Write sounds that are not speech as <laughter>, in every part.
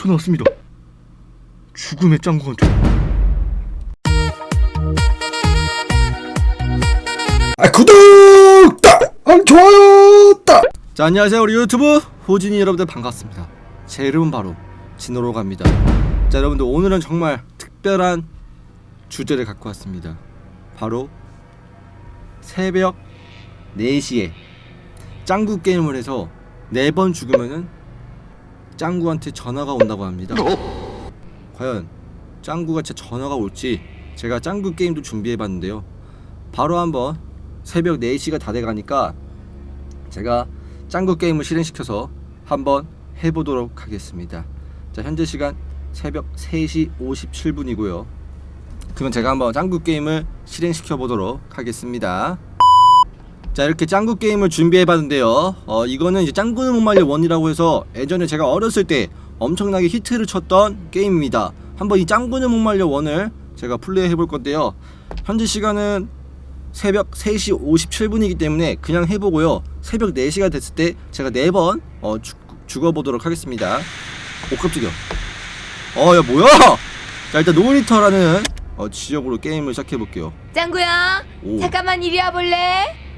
전화 왔습니다. 죽음의 짱구한테. 아 구독! 딱! 아, 좋아요! 딱! 자 안녕하세요 우리 유튜브 호진이 여러분들 반갑습니다. 제 이름은 바로 진호로 갑니다. 자 여러분들 오늘은 정말 특별한 주제를 갖고 왔습니다. 바로 새벽 4시에 짱구 게임을 해서 4번 죽으면은 짱구한테 전화가 온다고 합니다. 과연 짱구가 제 전화가 올지 제가 짱구 게임도 준비해봤는데요. 바로 한번 새벽 4시가 다 돼가니까 제가 짱구 게임을 실행시켜서 한번 해보도록 하겠습니다. 자 현재 시간 새벽 3시 57분이고요. 그러면 제가 한번 짱구 게임을 실행시켜 보도록 하겠습니다. 자 이렇게 짱구 게임을 준비해봤는데요. 어 이거는 이제 짱구는 못 말려 원이라고 해서 예전에 제가 어렸을 때 엄청나게 히트를 쳤던 게임입니다. 한번 이 짱구는 못 말려 원을 제가 플레이해 볼 건데요. 현재 시간은 새벽 3시 57분이기 때문에 그냥 해보고요. 새벽 4시가 됐을 때 제가 4번 어, 죽, 죽어보도록 하겠습니다. 오 깜짝이야. 어야 뭐야? 자 일단 노니터라는 어, 지역으로 게임을 시작해 볼게요. 짱구야 오. 잠깐만 이리 와볼래?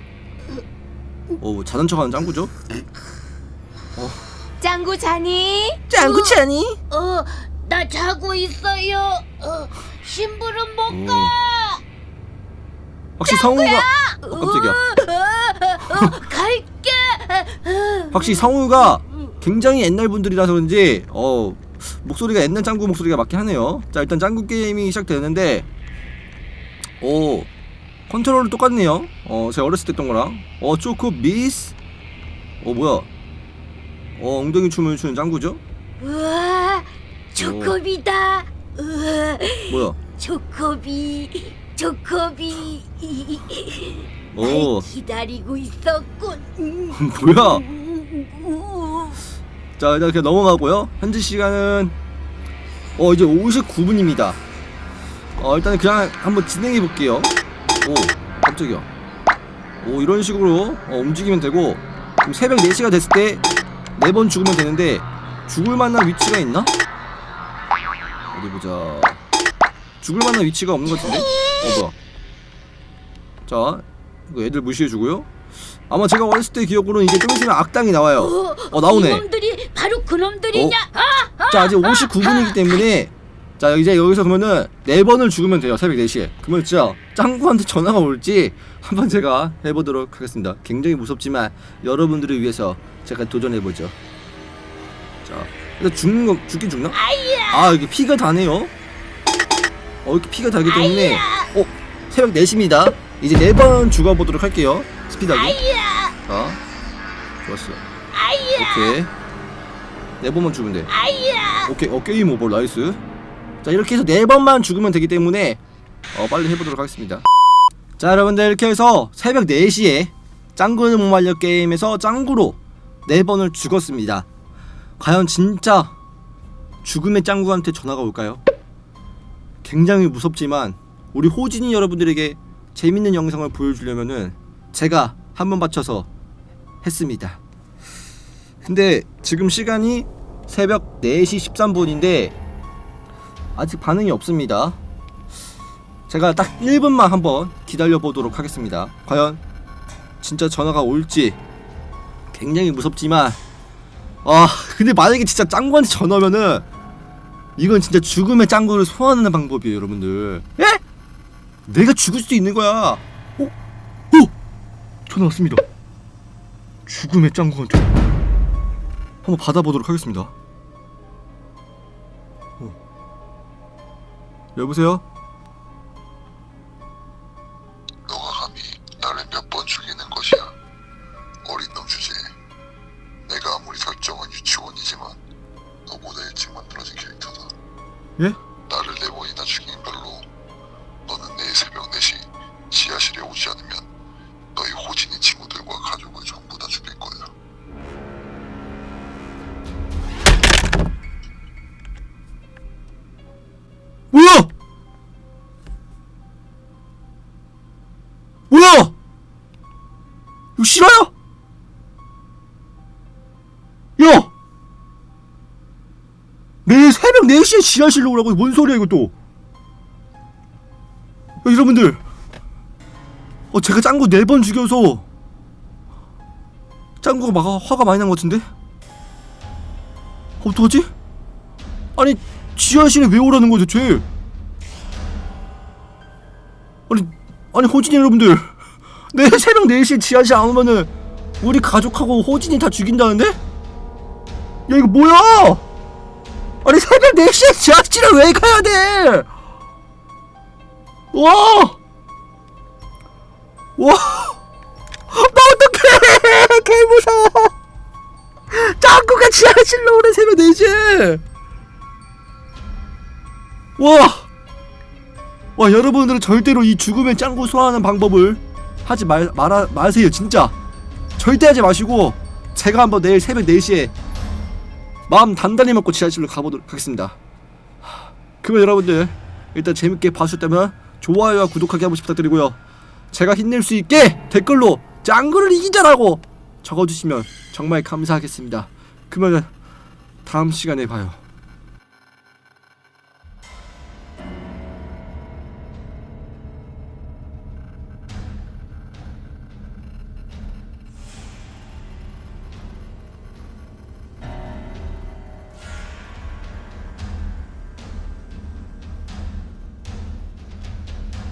어 자는 척하는 짱구죠? 짱구 자니? 짱구 차니? 어, 나 자고 있어요. 어, 심부름 오. 못 가. 확실히 성우가 어 깜짝이야. 어, 갈게. 확실히 성우가 굉장히 옛날 분들이라서 그런지 어 목소리가 옛날 짱구 목소리가 맞긴 하네요. 자 일단 짱구 게임이 시작되는데 오 컨트롤은 똑같네요. 어 제가 어렸을 때 했던 거랑 어 초코 미스 어 뭐야 어 엉덩이 춤을 추는 짱구죠? 우와, 초코비다. 우와, 뭐야 초코비, 초코비. 오 기다리고 있었군. 음, <laughs> 뭐야. 자 일단 그냥 넘어가고요. 현재 시간은 어 이제 59분입니다. 어 일단은 그냥 한번 진행해 볼게요. 오 깜짝이야. 오 이런 식으로 어, 움직이면 되고 그럼 새벽 4시가 됐을 때네번 죽으면 되는데 죽을 만한 위치가 있나? 어디 보자. 죽을 만한 위치가 없는 것 같은데? 어 뭐야? 자 이거 애들 무시해 주고요. 아마 제가 어렸을 때 기억으로는 이제 좀 있으면 악당이 나와요. 어 나오네. 이놈들이 바로 그놈들이냐? 아, 자 아직 59분이기 때문에 자 이제 여기서 그러면은 네 번을 죽으면 돼요 새벽 4시에. 그러면 진짜 짱구한테 전화가 올지 한번 제가 해보도록 하겠습니다. 굉장히 무섭지만 여러분들을 위해서 제가 도전해보죠. 자 일단 죽는 거 죽긴 죽나? 아 이게 피가 다네요? 어 이렇게 피가 다기 때문에. 어 새벽 4시입니다. 이제 네 번 죽어보도록 할게요 스피드하게. 자 좋았어 오케이. 네 번만 죽으면 돼. 오케이 어 게임 오버 나이스 자 이렇게 해서 네 번만 죽으면 되기 때문에 어 빨리 해보도록 하겠습니다. 자 여러분들 이렇게 해서 새벽 4시에 짱구는 못 말려 게임에서 짱구로 네 번을 죽었습니다. 과연 진짜 죽음의 짱구한테 전화가 올까요? 굉장히 무섭지만 우리 호진이 여러분들에게 재밌는 영상을 보여주려면은 제가 한번 바쳐서 했습니다. 근데 지금 시간이 새벽 4시 13분인데 아직 반응이 없습니다. 제가 딱 1분만 한번 기다려 보도록 하겠습니다. 과연 진짜 전화가 올지 굉장히 무섭지만 아 근데 만약에 진짜 짱구한테 전화 오면은 이건 진짜 죽음의 짱구를 소환하는 방법이에요 여러분들 예? 내가 죽을 수도 있는 거야 어? 어? 전화 왔습니다 죽음의 짱구한테 한번 받아보도록 하겠습니다. 여보세요? 너가 감히 나를 몇 번 죽이는 것이야. 어린 놈 주제. 내가 아무리 설정은 유치원이지만 너보다 일찍 만들어진 캐릭터다. 예? 야! 내일 새벽 4시에 지하실로 오라고 뭔 소리야 이것도 야, 여러분들 어 제가 짱구 4번 죽여서 짱구가 막 화가 많이 난 것 같은데? 어떡하지? 아니 지하실에 왜 오라는 거야 대체 아니 아니 호진이 여러분들 내일 새벽 4시에 지하실 안 오면은 우리 가족하고 호진이 다 죽인다는데? 야 이거 뭐야 아니 새벽 4시에 지하실에 왜 가야 돼 와! 와! 나 어떡해! 개 무서워! 짱구가 지하실로 오는 새벽 4시에! 와! 와, 여러분들은 절대로 이 죽음의 짱구 소화하는 방법을 하지 말, 말아, 마세요, 진짜! 절대 하지 마시고, 제가 한번 내일 새벽 4시에 마음 단단히 먹고 지하실로 가보도록 하겠습니다. 하, 그러면 여러분들, 일단 재밌게 봐주셨다면 좋아요와 구독하기 한 번씩 부탁드리고요. 제가 힘낼 수 있게 댓글로 짱구를 이기자라고 적어주시면 정말 감사하겠습니다. 그러면 다음 시간에 봐요.